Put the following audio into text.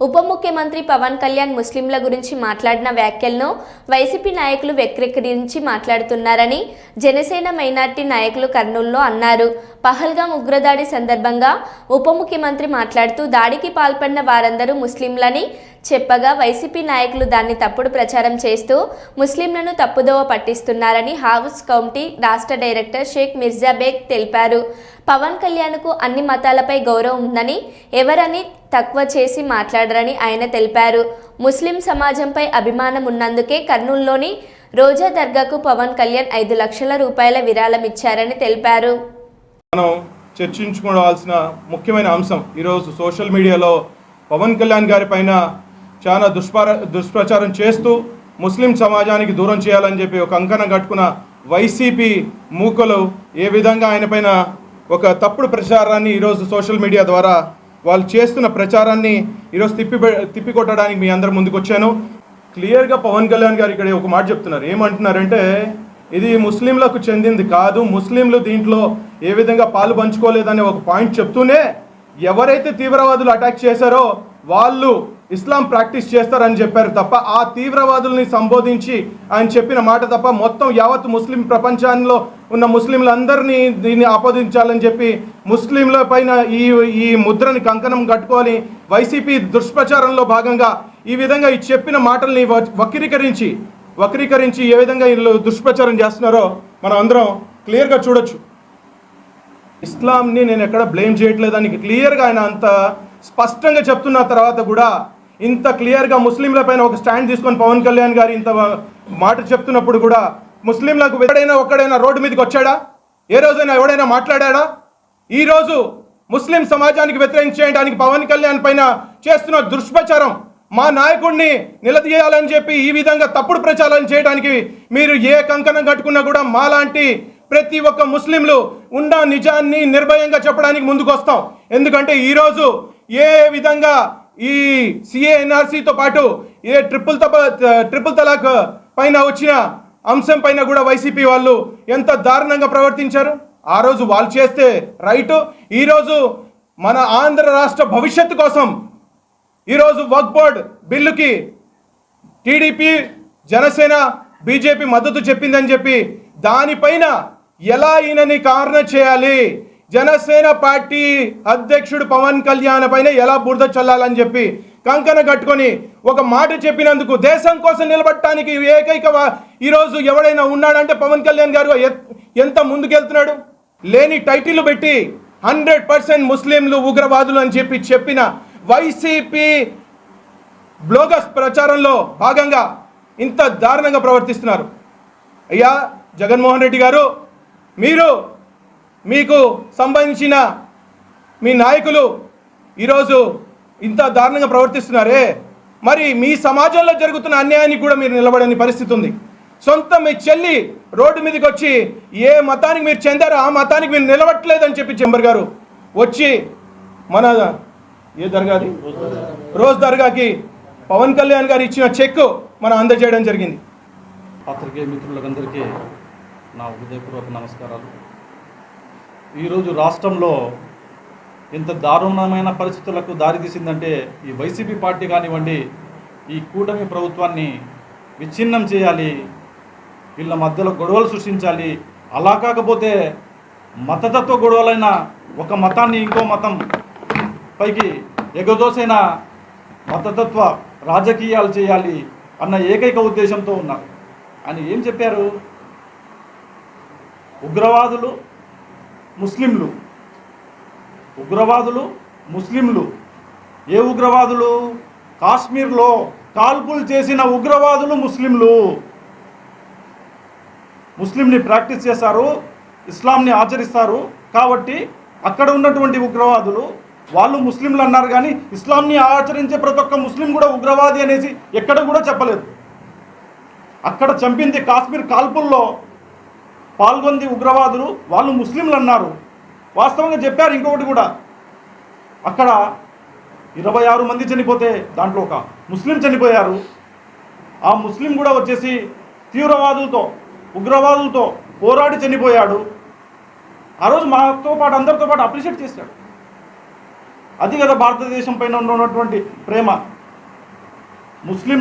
ఉప ముఖ్యమంత్రి పవన్ కళ్యాణ్ ముస్లింల గురించి మాట్లాడిన వ్యాఖ్యలను వైసీపీ నాయకులు వ్యక్రీకరించి మాట్లాడుతున్నారని జనసేన మైనార్టీ నాయకులు కర్నూలులో అన్నారు. పహల్గాం ఉగ్రదాడి సందర్భంగా ఉప ముఖ్యమంత్రి మాట్లాడుతూ దాడికి పాల్పడిన వారందరూ ముస్లింలని చెప్పగా వైసీపీ నాయకులు దాన్ని తప్పుడు ప్రచారం చేస్తూ ముస్లింలను తప్పుదోవ పట్టిస్తున్నారని హౌస్ కౌంటీ రాష్ట్ర డైరెక్టర్ షేక్ మిర్జాబేగ్ తెలిపారు. పవన్ కళ్యాణ్కు అన్ని మతాలపై గౌరవం ఉందని ఎవరని తక్కువ చేసి మాట్లాడరని ఆయన తెలిపారు. ముస్లిం సమాజంపై అభిమానం ఉన్నందుకే కర్నూలులోని రోజా దర్గాకు పవన్ కళ్యాణ్ ఐదు లక్షల రూపాయల విరాళం ఇచ్చారని తెలిపారు. మనం చర్చించుకోవాల్సిన ముఖ్యమైన అంశం ఈరోజు సోషల్ మీడియాలో పవన్ కళ్యాణ్ గారి పైన చాలా దుష్పార దుష్ప్రచారం చేస్తూ ముస్లిం సమాజానికి దూరం చేయాలని చెప్పి ఒక అంకణం కట్టుకున్న వైసీపీ మూకలు ఏ విధంగా ఆయన పైన ఒక తప్పుడు ప్రచారాన్ని ఈరోజు సోషల్ మీడియా ద్వారా వాళ్ళు చేస్తున్న ప్రచారాన్ని ఈరోజు తిప్పి తిప్పికొట్టడానికి మీ అందరి ముందుకు వచ్చాను క్లియర్గా పవన్ కళ్యాణ్ గారు ఇక్కడ ఒక మాట చెప్తున్నారు. ఏమంటున్నారంటే ఇది ముస్లింలకు చెందింది కాదు ముస్లింలు దీంట్లో ఏ విధంగా పాలు పంచుకోలేదనే ఒక పాయింట్ చెప్తూనే ఎవరైతే తీవ్రవాదులు అటాక్ చేశారో వాళ్ళు ఇస్లాం ప్రాక్టీస్ చేస్తారని చెప్పారు తప్ప ఆ తీవ్రవాదుల్ని సంబోధించి ఆయన చెప్పిన మాట తప్ప మొత్తం యావత్ ముస్లిం ప్రపంచంలో ఉన్న ముస్లింలందరినీ దీన్ని ఆపాదించాలని చెప్పి ముస్లింల పైన ఈ ఈ ముద్రని కంకణం కట్టుకొని వైసీపీ దుష్ప్రచారంలో భాగంగా ఈ విధంగా ఈ చెప్పిన మాటల్ని వ- వక్రీకరించి వక్రీకరించి ఏ విధంగా వీళ్ళు దుష్ప్రచారం చేస్తున్నారో మనం అందరం క్లియర్గా చూడొచ్చు. ఇస్లాంని నేను ఎక్కడ బ్లేమ్ చేయట్లేదని క్లియర్గా ఆయన అంత స్పష్టంగా చెప్తున్న తర్వాత కూడా ఇంత క్లియర్గా ముస్లింల పైన ఒక స్టాండ్ తీసుకొని పవన్ కళ్యాణ్ గారు ఇంత మాట చెప్తున్నప్పుడు కూడా ముస్లింలకు ఎవడైనా ఒక్కడైనా రోడ్డు మీదకి వచ్చాడా? ఏ రోజైనా ఎవడైనా మాట్లాడా ఈ రోజు ముస్లిం సమాజానికి వ్యతిరేకం చేయడానికి పవన్ కళ్యాణ్ పైన చేస్తున్న దుష్ప్రచారం మా నాయకుడిని నిలదీయాలని చెప్పి ఈ విధంగా తప్పుడు ప్రచారం చేయడానికి మీరు ఏ కంకణం కట్టుకున్నా కూడా మాలాంటి ప్రతి ఒక్క ముస్లింలు ఉన్న నిజాన్ని నిర్భయంగా చెప్పడానికి ముందుకు వస్తాం ఎందుకంటే ఈరోజు ఏ విధంగా ఈ సిఏఎన్ఆర్సీతో పాటు ఏ ట్రిపుల్ తప ట్రిపుల్ తలాక్ పైన వచ్చిన అంశం పైన కూడా వైసీపీ వాళ్ళు ఎంత దారుణంగా ప్రవర్తించారు? ఆ రోజు వాళ్ళు చేస్తే రైటు. ఈరోజు మన ఆంధ్ర రాష్ట్ర భవిష్యత్తు కోసం ఈరోజు వర్క్ బోర్డ్ బిల్లుకి టీడీపీ జనసేన బీజేపీ మద్దతు చెప్పిందని చెప్పి దానిపైన ఎలా ఈయనని కారణం చేయాలి? జనసేన పార్టీ అధ్యక్షుడు పవన్ కళ్యాణ్ పైన ఎలా బురద చల్లాలని చెప్పి కంకణ కట్టుకొని ఒక మాట చెప్పినందుకు దేశం కోసం నిలబడటానికి ఏకైక ఈరోజు ఎవడైనా ఉన్నాడంటే పవన్ కళ్యాణ్ గారు ఎంత ముందుకెళ్తున్నాడు? లేని టైటిల్ పెట్టి హండ్రెడ్ పర్సెంట్ ముస్లింలు ఉగ్రవాదులు అని చెప్పి చెప్పిన వైసీపీ బ్లోగస్ ప్రచారంలో భాగంగా ఇంత దారుణంగా ప్రవర్తిస్తున్నారు. అయ్యా జగన్మోహన్ రెడ్డి గారు మీరు మీకు సంబంధించిన మీ నాయకులు ఈరోజు ఇంత దారుణంగా ప్రవర్తిస్తున్నారే? మరి మీ సమాజంలో జరుగుతున్న అన్యాయానికి కూడా మీరు నిలబడని పరిస్థితి ఉంది. సొంత మీ చెల్లి రోడ్డు మీదకి వచ్చి ఏ మతానికి మీరు చెందారో ఆ మతానికి మీరు నిలబట్టలేదని చెప్పి చెంబర్ గారు వచ్చి మన ఏ దర్గాది? రోజ్ దర్గాకి పవన్ కళ్యాణ్ గారు ఇచ్చిన చెక్ మనం అందజేయడం జరిగింది. పాత్రికేయ మిత్రులందరికీ నా హృదయపూర్వక నమస్కారాలు. ఈరోజు రాష్ట్రంలో ఇంత దారుణమైన పరిస్థితులకు దారితీసిందంటే ఈ వైసీపీ పార్టీ కానివ్వండి ఈ కూటమి ప్రభుత్వాన్ని విచ్ఛిన్నం చేయాలి వీళ్ళ మధ్యలో గొడవలు సృష్టించాలి. అలా కాకపోతే మతతత్వ గొడవలైన ఒక మతాన్ని ఇంకో మతం పైకి ఎగదోసైన మతతత్వ రాజకీయాలు చేయాలి అన్న ఏకైక ఉద్దేశంతో ఉన్నారు. అని ఏం చెప్పారు? ఉగ్రవాదులు ముస్లింలు ఉగ్రవాదులు ముస్లింలు. ఏ ఉగ్రవాదులు? కాశ్మీర్లో కాల్పులు చేసిన ఉగ్రవాదులు ముస్లింలు. ముస్లింని ప్రాక్టీస్ చేస్తారు ఇస్లాంని ఆచరిస్తారు. కాబట్టి అక్కడ ఉన్నటువంటి ఉగ్రవాదులు వాళ్ళు ముస్లింలు అన్నారు కానీ ఇస్లాంని ఆచరించే ప్రతి ఒక్క ముస్లిం కూడా ఉగ్రవాది అనేసి ఎక్కడ కూడా చెప్పలేదు. అక్కడ చంపింది కాశ్మీర్ కాల్పుల్లో పాల్గొంది ఉగ్రవాదులు వాళ్ళు ముస్లింలు అన్నారు వాస్తవంగా చెప్పారు ఇంకొకటి కూడా. అక్కడ ఇరవై ఆరు మంది చనిపోతే దాంట్లో ఒక ముస్లిం చనిపోయారు. ఆ ముస్లిం కూడా వచ్చేసి తీవ్రవాదులతో ఉగ్రవాదులతో పోరాడి చనిపోయాడు. ఆ రోజు మాతో పాటు అందరితో పాటు అప్రిషియేట్ చేశాడు. అది కదా భారతదేశం పైన ఉన్నటువంటి ప్రేమ. ముస్లిం